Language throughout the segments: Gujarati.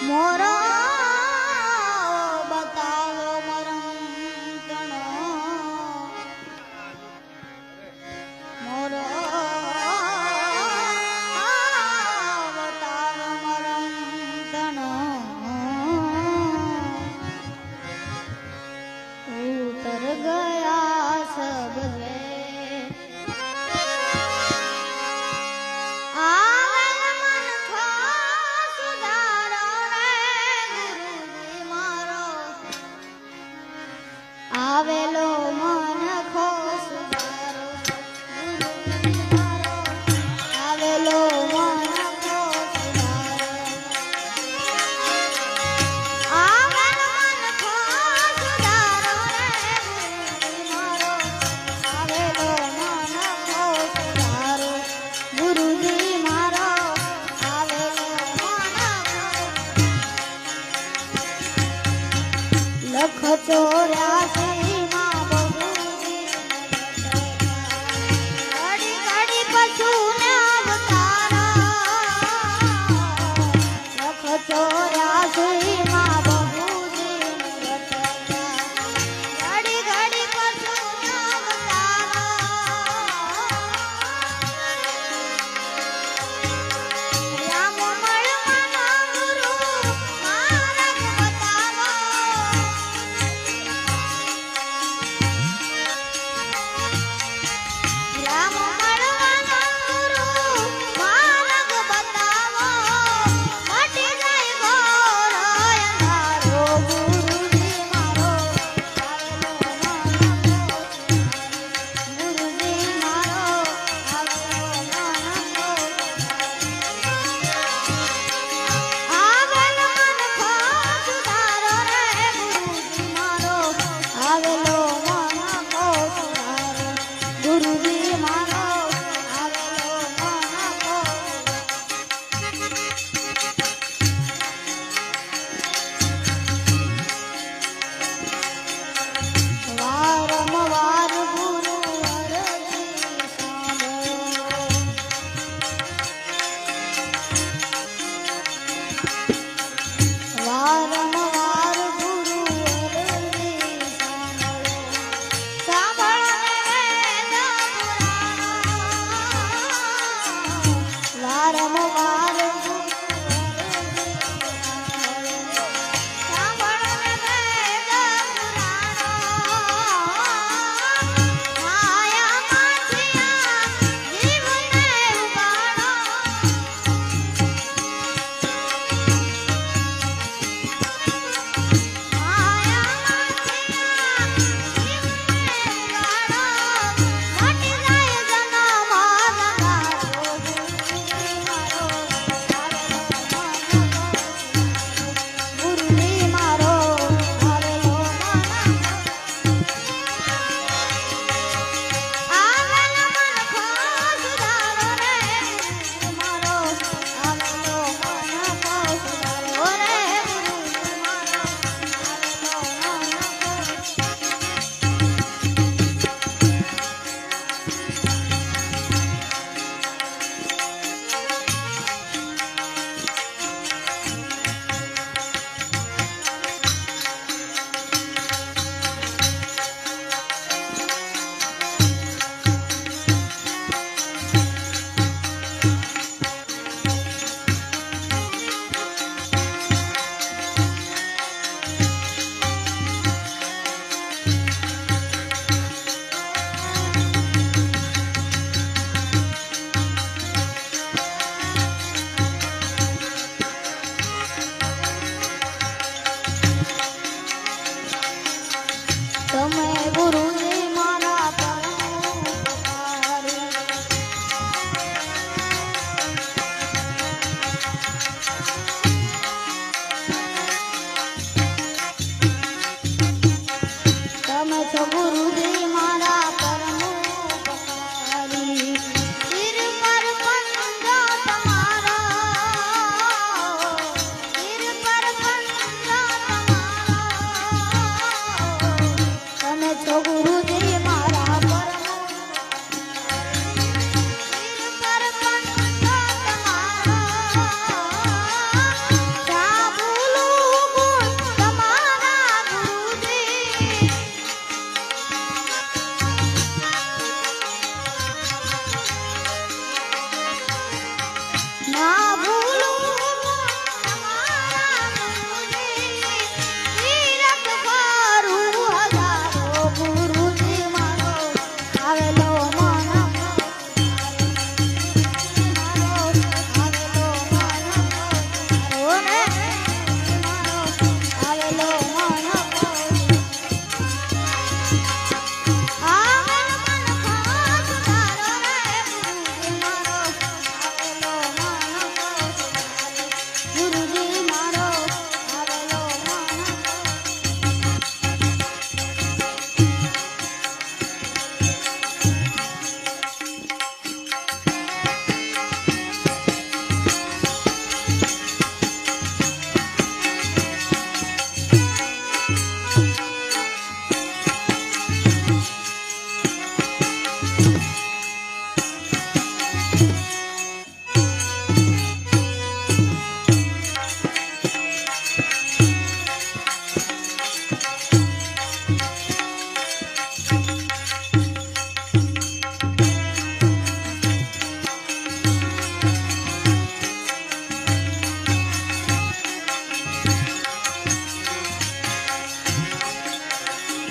મોરો બતાવો મરંતણો મોરો બતાવો મરંતણો ઉતર ગયા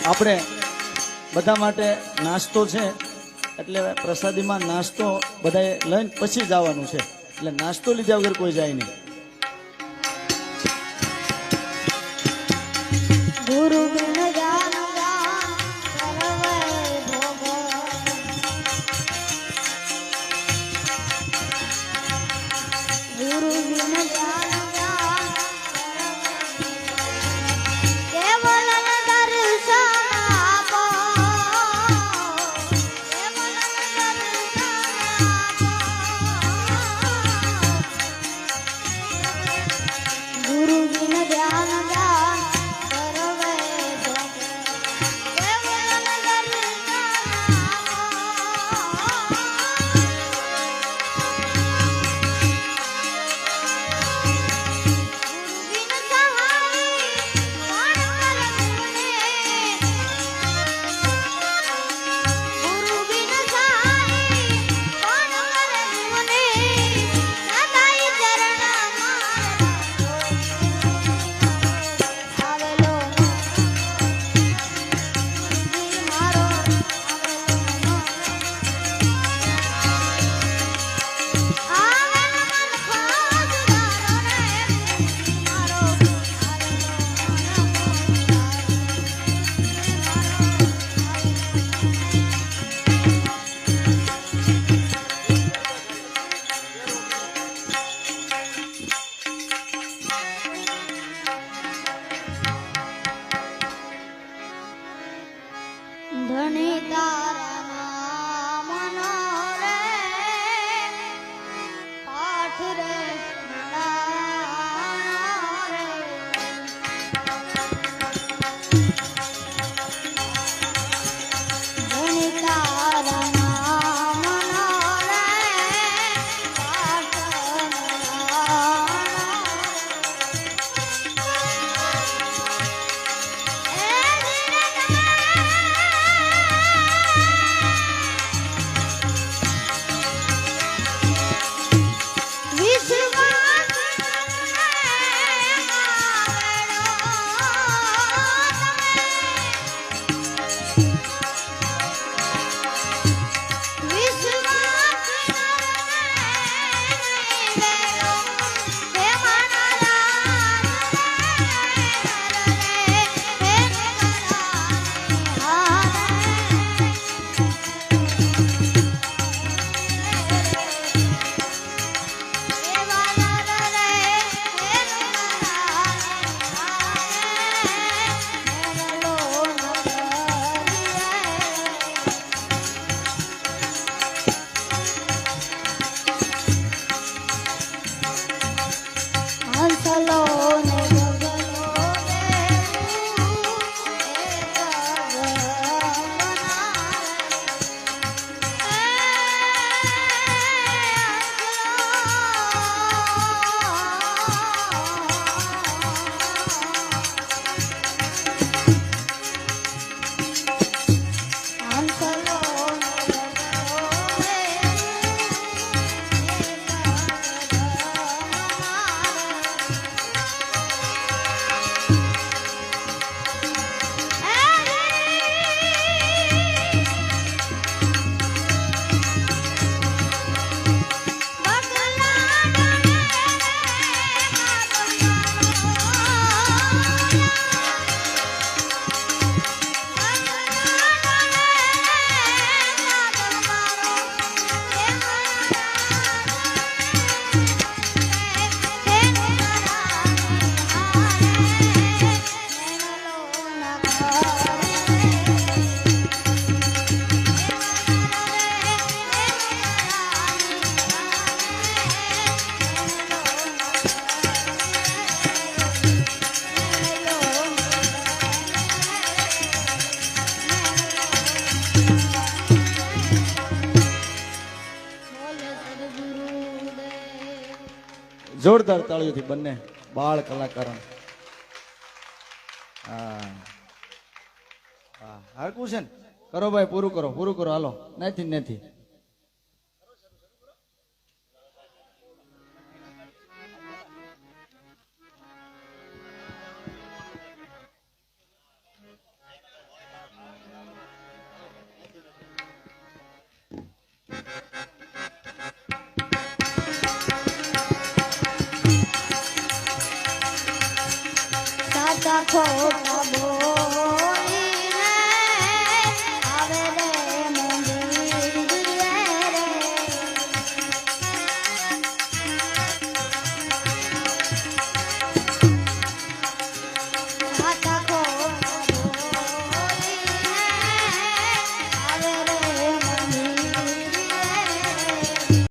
આપણે બધા માટે નાસ્તો છે, એટલે પ્રસાદીમાં નાસ્તો બધાએ લઈને પછી જવાનું છે. એટલે નાસ્તો લીધા વગર કોઈ જાય નહીં. Hello. જોરદાર તાળીઓથી બંને બાળ કલાકારો. હા. હરકું છે ને? કરો ભાઈ, પૂરું કરો પૂરું કરો, હાલો. નથી નથી. পাতা খোলাবো